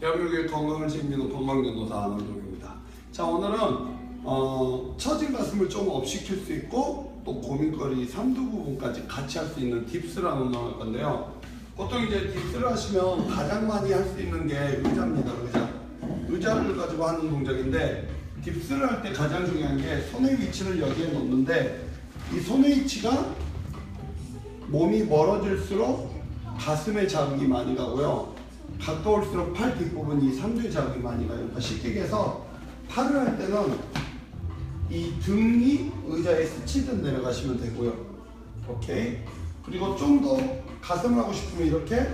대한민국의 건강을 책임지는 건강연구사 안원동입니다. 자 오늘은 어, 처진 가슴을 좀 업시킬 수 있고 또 고민거리 삼두 부분까지 같이 할 수 있는 딥스라는 운동을 건데요. 보통 이제 딥스를 하시면 가장 많이 할 수 있는 게 의자입니다. 의자. 의자를 가지고 하는 동작인데 딥스를 할 때 가장 중요한 게 손의 위치를 여기에 놓는데 이 손의 위치가 몸이 멀어질수록 가슴에 자극이 많이 가고요. 가까울수록 팔 뒷부분이 상두에 자극이 많이 가요. 그러니까 쉽게 얘기해서 팔을 할 때는 이 등이 의자에 스치듯 내려가시면 되고요. 오케이. 그리고 좀 더 가슴을 하고 싶으면 이렇게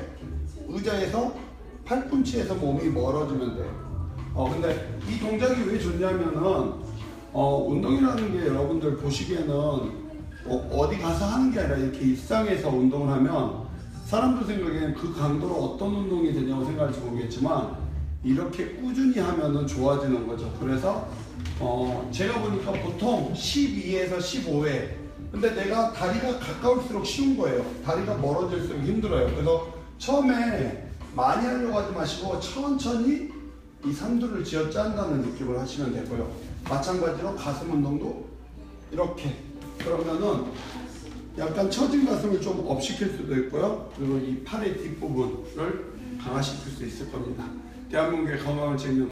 의자에서 팔꿈치에서 몸이 멀어지면 돼요. 어 근데 이 동작이 왜 좋냐면은 어 운동이라는 게 여러분들 보시기에는 어, 어디 가서 하는 게 아니라 이렇게 일상에서 운동을 하면 사람들 생각에는 그 강도로 어떤 운동이 되냐고 생각할지 모르겠지만 이렇게 꾸준히 하면은 좋아지는 거죠. 그래서 어 제가 보니까 보통 12에서 15회 근데 내가 다리가 가까울수록 쉬운 거예요. 다리가 멀어질수록 힘들어요. 그래서 처음에 많이 하려고 하지 마시고 천천히 이 삼두를 쥐어 짠다는 느낌을 하시면 되고요. 마찬가지로 가슴 운동도 이렇게 그러면은 약간 처진 가슴을 좀 업시킬 수도 있고요. 그리고 이 팔의 뒷부분을 강화시킬 수 있을 겁니다. 대한민국의 건강을 챙기는